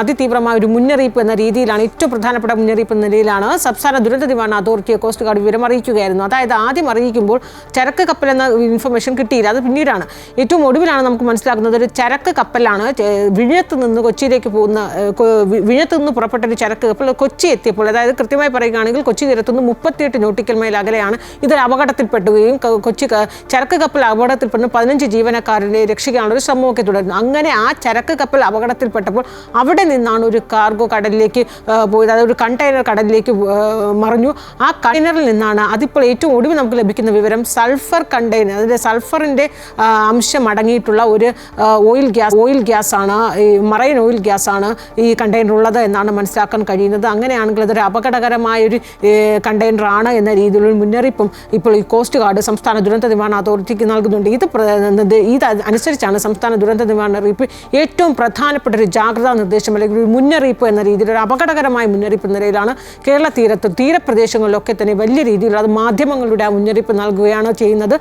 അതിതീവ്രമായ ഒരു മുന്നറിയിപ്പ് എന്ന രീതിയിലാണ് ഏറ്റവും പ്രധാനപ്പെട്ട മുന്നറിയിപ്പ് എന്ന നിലയിലാണ് സംസ്ഥാന ദുരന്ത നിവാരണ അതോറിറ്റിയെ കോസ്റ്റ് ഗാർഡ് വിവരം അറിയിക്കുകയായിരുന്നു. അതായത് ആദ്യം അറിയിക്കുമ്പോൾ ചരക്ക് കപ്പൽ എന്ന ഇൻഫർമേഷൻ കിട്ടിയില്ല. അത് പിന്നീടാണ്. ഏറ്റവും ഒടുവിലാണ് നമുക്ക് മനസ്സിലാക്കുന്നത് ഒരു ചരക്ക് കപ്പലാണ് വിഴത്ത് നിന്ന് കൊച്ചിയിലേക്ക് പോകുന്ന വിഴത്ത് നിന്ന് പുറപ്പെട്ട ഒരു ചരക്ക് കപ്പൽ കൊച്ചി എത്തിയപ്പോൾ അതായത് കൃത്യമായി പറയുകയാണെങ്കിൽ കൊച്ചി തീരത്തുനിന്ന് മുപ്പത്തിയെട്ട് നോട്ടിക്കൽ മൈൽ അകലെയാണ് ഇതൊരു അപകടത്തിൽപ്പെടുകയും കൊച്ചി ചരക്ക് കപ്പൽ അപകടത്തിൽപ്പെടുന്ന പതിനഞ്ച് ജീവനക്കാരെ രക്ഷിക്കാനുള്ള ഒരു ശ്രമമൊക്കെ തുടരുന്നു. അങ്ങനെ ആ ചരക്ക് കപ്പൽ അപകടത്തിൽപ്പെട്ടപ്പോൾ അവിടെ നിന്നാണ് ഒരു കാർഗോ കടലിലേക്ക് പോയത്. ഒരു കണ്ടെയ്നർ കടലിലേക്ക് മറിഞ്ഞു. ആ കണ്ടെയ്നറിൽ നിന്നാണ് അതിപ്പോൾ ഏറ്റവും ഒടുവിൽ നമുക്ക് ലഭിക്കുന്ന വിവരം സൾഫർ കണ്ടെയ്നർ അതിന്റെ സൾഫറിന്റെ അംശം അടങ്ങിയിട്ടുള്ള ഒരു ഓയിൽ ഗ്യാസ് ഓയിൽ ഗ്യാസ് ആണ് ഈ മറൈൻ ഓയിൽ ഗ്യാസ് ആണ് ഈ കണ്ടെയ്നർ ഉള്ളത് എന്നാണ് മനസ്സിലാക്കാൻ കഴിയുന്നത്. അങ്ങനെയാണെങ്കിൽ അതൊരു അപകടകരമായ ഒരു കണ്ടെയ്നറാണ് എന്ന രീതിയിലുള്ള മുന്നറിയിപ്പും ഇപ്പോൾ ഈ കോസ്റ്റ് ഗാർഡ് സംസ്ഥാന ദുരന്ത നിവാരണ അതോറിറ്റിക്ക് നൽകുന്നുണ്ട്. ഇത് ഇത് അനുസരിച്ചാണ് സംസ്ഥാന ദുരന്ത നിവാരണ അറിയിപ്പ് ഏറ്റവും പ്രധാനപ്പെട്ട ഒരു ജാഗ്രതാ നിർദ്ദേശം അല്ലെങ്കിൽ ഒരു മുന്നറിയിപ്പ് എന്ന രീതിയിൽ ഒരു അപകടകരമായ മുന്നറിയിപ്പ് എന്ന നിലയിലാണ് കേരള തീരത്ത് തീരപ്രദേശങ്ങളിലൊക്കെ തന്നെ വലിയ രീതിയിലുള്ള അത് മാധ്യമങ്ങളുടെ ആ മുന്നറിയിപ്പ് നൽകുകയാണ് ചെയ്യുന്നത്.